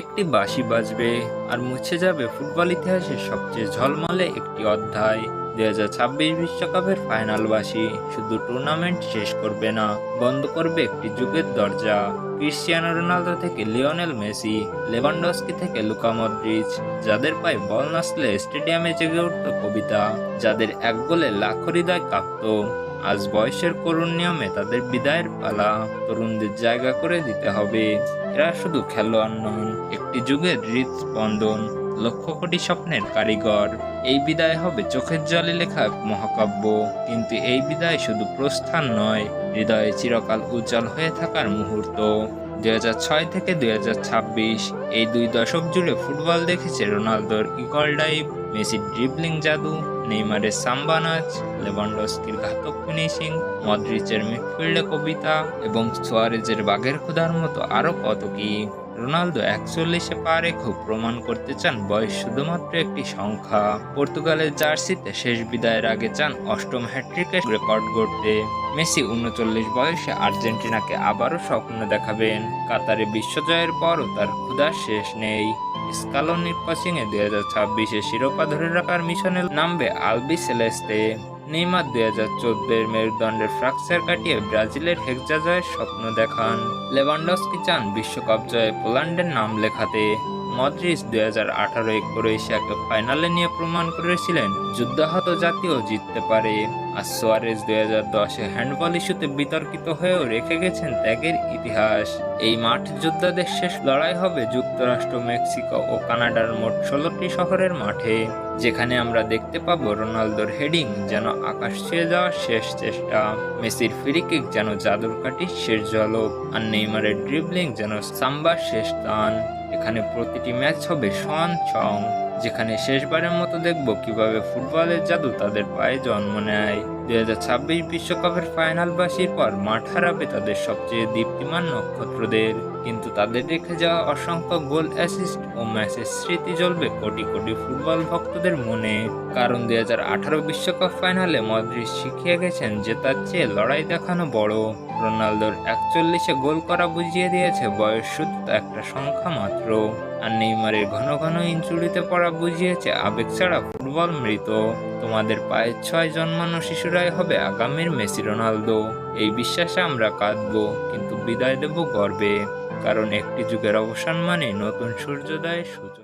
একটি বাঁশি বাজবে আর মুছে যাবে ফুটবল ইতিহাসের সবচেয়ে ঝলমলে একটি অধ্যায়। দু হাজার ছাব্বিশ বিশ্বকাপের ফাইনাল বাসি শুধু টুর্নামেন্ট শেষ করবে না, বন্ধ করবে একটি যুগের দরজা। ক্রিশ্চিয়ানো রোনালদো থেকে লিওনেল মেসি, লেভানডস্কি থেকে লুকা মদ্রিচ যাদের পায়ে বল নাচলে স্টেডিয়ামে জেগে উঠত কবিতা, যাদের এক গোলে লাখ হৃদয় কাঁপত। আজ বয়সের করুণ নিয়মে তাদের বিদায়ের পালা তরুণদের জায়গা করে দিতে হবে। এরা শুধু খেলোয়াড় নন, একটি যুগের হৃদস্পন্দন লক্ষ কোটি স্বপ্নের কারিগর। এই বিদায় হবে চোখের জলে লেখা মহাকাব্য। কিন্তু এই বিদায় শুধু প্রস্থান নয়, হৃদয়ে চিরকাল উজ্জ্বল হয়ে থাকার মুহূর্ত। দুই থেকে দুই হাজার ছাব্বিশ, এই দুই দশক জুড়ে ফুটবল দেখেছে রোনালদোর ইগল ডাইভ মেসির ড্রিবলিং জাদু, নেইমারের সাম্বা নাচ, লেভানডস্কির ঘাতক ফিনিশিং মদ্রিচের মিডফিল্ডে কবিতা এবং সোয়ারেজের বাঘের ক্ষুধার মতো আরও কত কি। রোনালদো একচল্লিশে পা রেখেও প্রমাণ করতে চান বয়স শুধুমাত্র একটি সংখ্যা। পর্তুগালের জার্সিতে শেষ বিদায়ের আগে চান অষ্টম হ্যাট্রিকের রেকর্ড গড়তে। মেসি উনচল্লিশ বয়সে আর্জেন্টিনাকে আবারও স্বপ্ন দেখাবেন। কাতারে বিশ্বজয়ের পরও তার ক্ষুধার শেষ নেই। স্কালোনির কোচিংয়ে দুই হাজার ছাব্বিশে শিরোপা ধরে রাখার মিশনে নামবে আলবি সেলেস্তে। নেইমার দুই হাজার চোদ্দের মেরুদণ্ডের ফ্র্যাকচার কাটিয়ে ব্রাজিলের হেক্সা জয়ের স্বপ্ন দেখান। লেভানডস্কি চান বিশ্বকাপ জয়ে পোল্যান্ডের নাম লেখাতে। মদ্রিস দুই হাজার আঠারোয় ক্রোয়েশিয়াকে ফাইনালে নিয়ে প্রমাণ করেছিলেন, যুদ্ধাহত জাতীয় জিততে পারে। আর সোয়ারেজ দুই হাজার দশে হ্যান্ডবল ইস্যুতে বিতর্কিত হয়েও রেখে গেছেন ত্যাগের ইতিহাস। এই মাঠ যোদ্ধাদের শেষ লড়াই হবে যুক্তরাষ্ট্র, মেক্সিকো ও কানাডার মোট ষোলোটি শহরের মাঠে, যেখানে আমরা দেখতে পাবো রোনালদোর হেডিং যেন আকাশ ছুঁয়ে যাওয়ার শেষ চেষ্টা, মেসির ফ্রিকিক যেন জাদুর কাঠির শেষ ঝলক, আর নেইমারের ড্রিবলিং যেন সাম্বার শেষ টান। এখানে প্রতিটি ম্যাচ হবে সন চং যেখানে শেষবারের মতো দেখব কীভাবে ফুটবলের জাদু তাদের পায়ে জন্ম নেয়। দুই হাজার ছাব্বিশ বিশ্বকাপের ফাইনাল বাসির পর মাঠ হারাবে তাদের সবচেয়ে দীপ্তিমান নক্ষত্রদের। কিন্তু তাদের রেখে যাওয়া অসংখ্য গোল, অ্যাসিস্ট ও ম্যাচের স্মৃতি জ্বলবে কোটি কোটি ফুটবল ভক্তদের মনে। কারণ দুই হাজার আঠারো বিশ্বকাপ ফাইনালে মদ্রিস শিখিয়ে গেছেন যে তার চেয়ে লড়াই দেখানো বড়। রোনালদোর একচল্লিশে গোল করা বুঝিয়ে দিয়েছে বয়স শুধু একটা সংখ্যা মাত্র। আর নেইমারের ঘন ঘন ইঞ্চুরিতে পড়া বুঝিয়েছে আবেগ ছাড়া ফুটবল মৃত। তোমাদের পায়ের ছয় জন্মানো শিশুরাই হবে আগামীর মেসি রোনালদো। এই বিশ্বাসে আমরা কাঁদবো, কিন্তু বিদায় দেব গর্বে। কারণ একটি যুগের অবসান মানে নতুন সূর্যোদয়ের সূচনা।